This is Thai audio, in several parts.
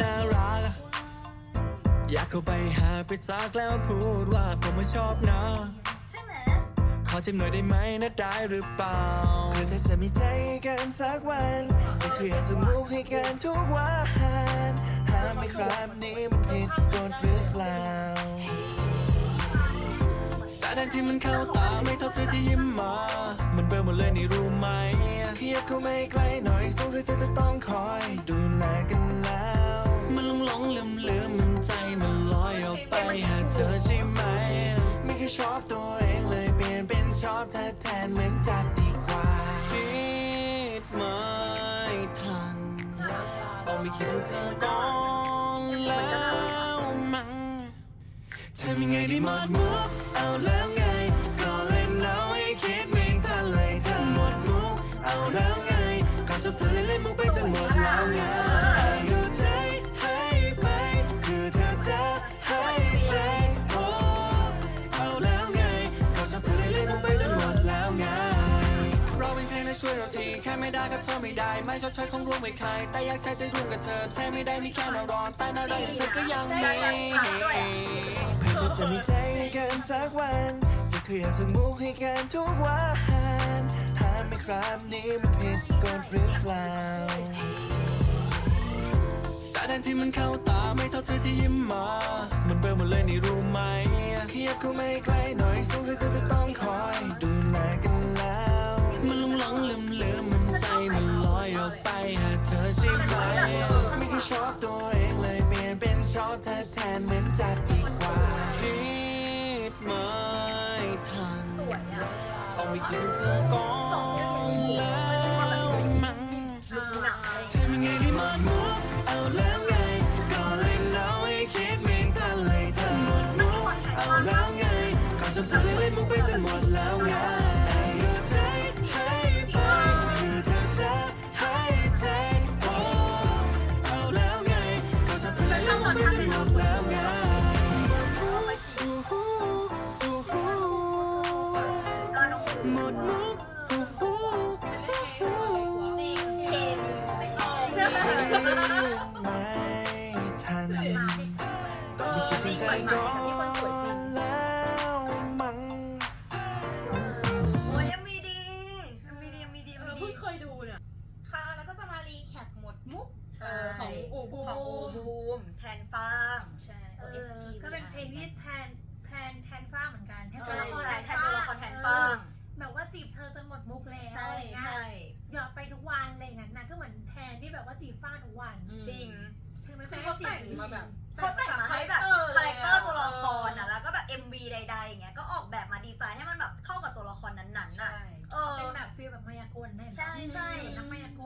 น่ารัก อยากเข้าไปหาไปจากแล้วพูดว่าผมไม่ชอบนะ ใช่ไหมขอจิ้มหน่อยได้ไหมนะได้หรือเปล่าคือถ้าจะมีใจกันสักวันก็คืออยากจะมุกให้กันทุกวันห้ามไม่ครับนี้มันผิดกฎหรือเปล่าสายแดงที่มันเข้าตาไม่เท่าเธอที่ยิ้มมา มันเบลหมดเลยนี่รู้ไหมขยับเข้ามาใกล้หน่อยสงสัยเธอจะต้องคอยดูแลกันแล้ว ลงหลงลืมลืมมันใจมันลอยออกไปหาเธอใช่ไหม ไม่เคยชอบตัวเองเลยเปลี่ยนเป็นชอบเธอแทนเหมือนจัดดีกว่า คิดไม่ทันต้องไม่คิดถึงเธอก่อนแล้วมั้งทำยังไงดีหมดมุกเอาแล้วไงก็เล่นเอาให้คิดไม่ทันเลยเธอหมดมุกเอาแล้วไงก็ชอบเธอเล่นเล่นมุกไปจนหมดแล้วไง ไม่ได้ก็เธอไม่ได้ ไม่ชอบใช้ของร่วมไม่ใคร แต่อยากใช้ใจร่วมกับเธอแท้ไม่ได้มีแค่นารอนแต่นาไรเธอก็ยังมีเพื่อจะมีใจกันสักวัน จะเคยอยากจะมุกให้กันทุกวันห้ามไม่ครับนี้มันผิดกฎหรือเปล่าสายแดงที่มันเข้าตาไม่เท่าเธอที่ยิ้มมา มันเบลหมดเลยนี่รู้ไหมขยับเข้ามาใกล้หน่อยสงสัยเธอจะต้องคอยดู จัดดีกว่าคิดไม่ทันสวยอะต้องไม่คิดถึงเธอก่อนแล้วมั้งดูหนังอะไรอย่างทำยังไงดีมามุกเอาแล้วไงก็เล่นเอาให้คิดไม่ทันเลยเธอหมดมุกเอาแล้วไงก็ชอบเธอเล่นเล่นมุกไปจนหมดแล้วไง ไม่ทันต้องไปคิดถึงใจก่อน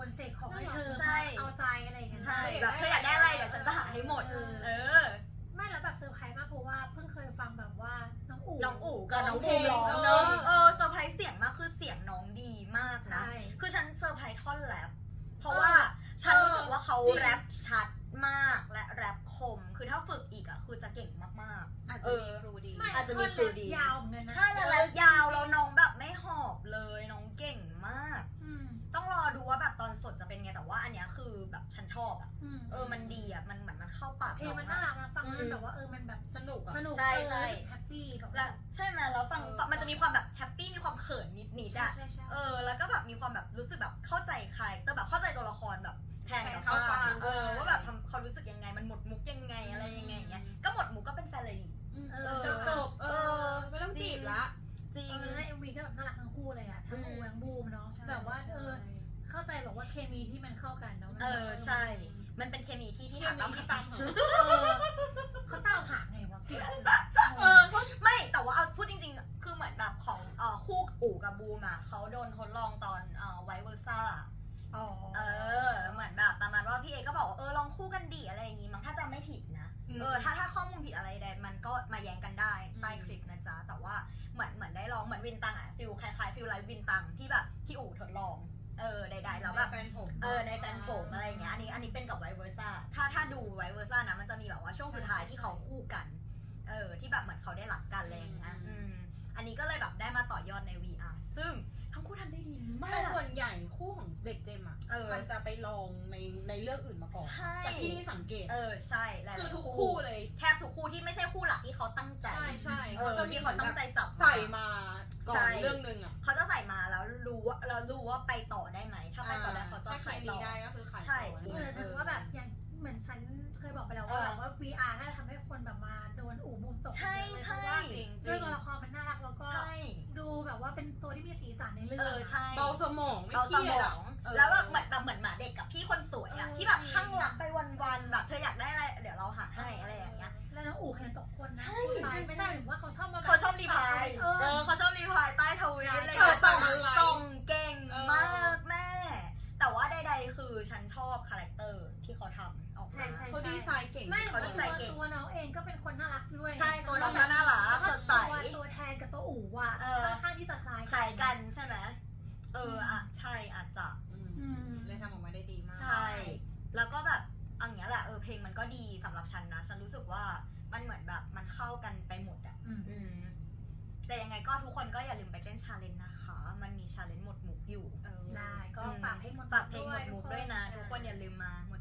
นักมายากลเสกของให้เธอใช่ เอาใจอะไรอย่างเงี้ยใช่แบบเธออยากได้อะไรเดี๋ยวฉันจะหาให้หมด เออ ไม่แล้วแบบเซอร์ไพรส์มากเพราะว่าเพิ่งเคยฟังแบบว่าน้องอู๋น้องอู๋กับน้องเพลภูงมิร้องเออเนอะเออเซอร์ไพรส์เสียงมากคือเสียงน้องดีมากนะ ใช่ คือฉันเซอร์ไพรส์ท่อนแรปเพราะว่าฉันรู้สึกว่าเขาจริง แรปชัดมากและแรปคม คือถ้าฝึกอีกอะคือจะเก่งมาก อาจเอจะอมีครูดีไม่อาจจะมีครูดี ยาวเหมือนกันนะ ๆ ใช่แล้วแรปยาว ชอบอะอืมเออมันดีอะมันเหมือนมันเข้าปากเพลงมันอะน่ารักนะฟังแล้วมันแบบว่าเออมันแบบสนุกอะสนุกใช่ใช่เออแฮปปี้แบบแล้วใช่ไหมแล้วฟังเออมันจะมีความแบบแฮปปี้มีความเขินนิดๆใช่อะใช่ใช่เออ แล้วก็แบบมีความแบบรู้สึกแบบเข้าใจใครแต่แบบเข้าใจตัวละครแบบแทนกับแทนเขาป้าฟังเออใช่ว่าแบบทำเขารู้สึกยังไงมันหมดมุกยังไงอะไรยังไงอย่างเงี้ยก็หมดมุกก็เป็นแฟนเลยดิเอเอออจบเออไม่ต้องจีบละจริงเออในเอ็มวีก็แบบน่ารักทั้งคู่เลยอะทั้งอูทั้งบูมเนาะแบบว่าเออ เข้าใจแบบว่าเคมีที่มันเข้ากันเนาะเออใช่ มันเป็นเคมีที่ที่เคหามีตามที่ตามหาเออเขาตามหาไงวะเก่งเออเขาไม่แต่ว่าเอาพูดจริงๆ คือเหมือนแบบของเอ่อคู่อู่กับบูมอะเขาโดนทดลองตอนเอ่อไวเวอร์ซ่าอ๋อเออเหมือนแบบประมาณว่าพี่เอก็บอกว่าเออลองคู่กันดีอะไรอย่างงี้มั้งถ้าจำไม่ผิดนะเออถ้าถ้าข้อมูลผิดอะไรใดมันก็มาแย้งกันได้ใต้คลิปนะจ๊ะแต่ว่าเหมือนเหมือนได้ลองเหมือนวินตังอะฟิลคล้ายๆฟิลไลฟ์วินตังที่แบบที่อู่ทดลอง เออใดๆแล้วแบบแฟนผมเออในแฟนผมอะไรอย่างเงี้ยอันนี้อันนี้เป็นกับไวเวอร์ซ่าถ้าถ้าดูไวเวอร์ซ่านะมันจะมีแบบว่าช่วงสุดท้ายที่เขาคู่กัน เออที่แบบเหมือนเขาได้รักกันอะไรอย่างเงี้ยอืมอันนี้ก็เลยแบบได้มาต่อยอดใน VR ซึ่งทั้งคู่ทำได้ดีมาแต่กส่วนใหญ่คู่ของเด็กเจมอะเออ มันจะไปลองในในเรื่องอื่นมาก่อนใช่ จากที่นี่สังเกต เออใช่หลายๆคือทุกคู่เลย แทบทุกคู่ที่ไม่ใช่คู่หลักที่เขาตั้งใจใช่ใช่เออเขาจะมีที่เขาตั้งใจจับใส่มา ก่อใช่นเรื่องหนึ่งอะเขาจะใส่มาแล้วรู้ว่าเรารู้ว่าไปต่อได้ไหม ถ้าไปต่อได้เขาจะถ้าเคขายมีต่อได้ก็คือขายใช่ ต่อเออฉันว่าแบบอย่างเหมือนฉันเคยบอกไปแล้วว่าเออแบบว่า VR น่าจะทำให้คนแบบมาโดนอู่บูมตกใช่เยอะเลยใช่ เพราะว่าจริงด้วยตัวละครมันน่ารักแล้วก็ ใช่ดูแบบว่าเป็นตัวที่มีสีสันในเรื่องเออใช่เบาสมองไม่เราเคสรีมยดออะ งเออ แล้วแบบเหมือนแบบเหมือนหมาเด็กกับพี่คนสวยอะเออที่แบบจริงข้างหลังไปวันๆแบบเธออยากได้อะไรเดี๋ยวเราหาให้อะไรอย่างเงี้ย แล้วน้องอู๋เห็นตกคนนะใช่ พูดไปไม่ได้หรือว่าเขาชอบมา ไซน์เก่งไม่เขาดีไซน์เก่ง ตัวน้องเองก็เป็นคนน่ารักด้วยใช่ตัวน้องก็น่ารักสดใส ตัวแทนกับตัวอู๋อะค่อนข้างที่จะคล้ายคล้ายกันใช่ไหมเอออะใช่อาจจะเลยทำออกมาได้ดีมาก ใช่ แล้วก็แบบอันเนี้ยแหละเออเพลงมันก็ดีสำหรับฉันนะ ฉันรู้สึกว่ามันเหมือนแบบมันเข้ากันไปหมดอะแต่ยังไงก็ทุกคนก็อย่าลืมไปเต้นชาเลนจ์นะคะ มันมีชาเลนจ์หมดหมุกอยู่ ได้ก็ฝากเพลงหมดฝากเพลงหมดหมุกด้วยนะ ทุกคนอย่าลืมมาหมด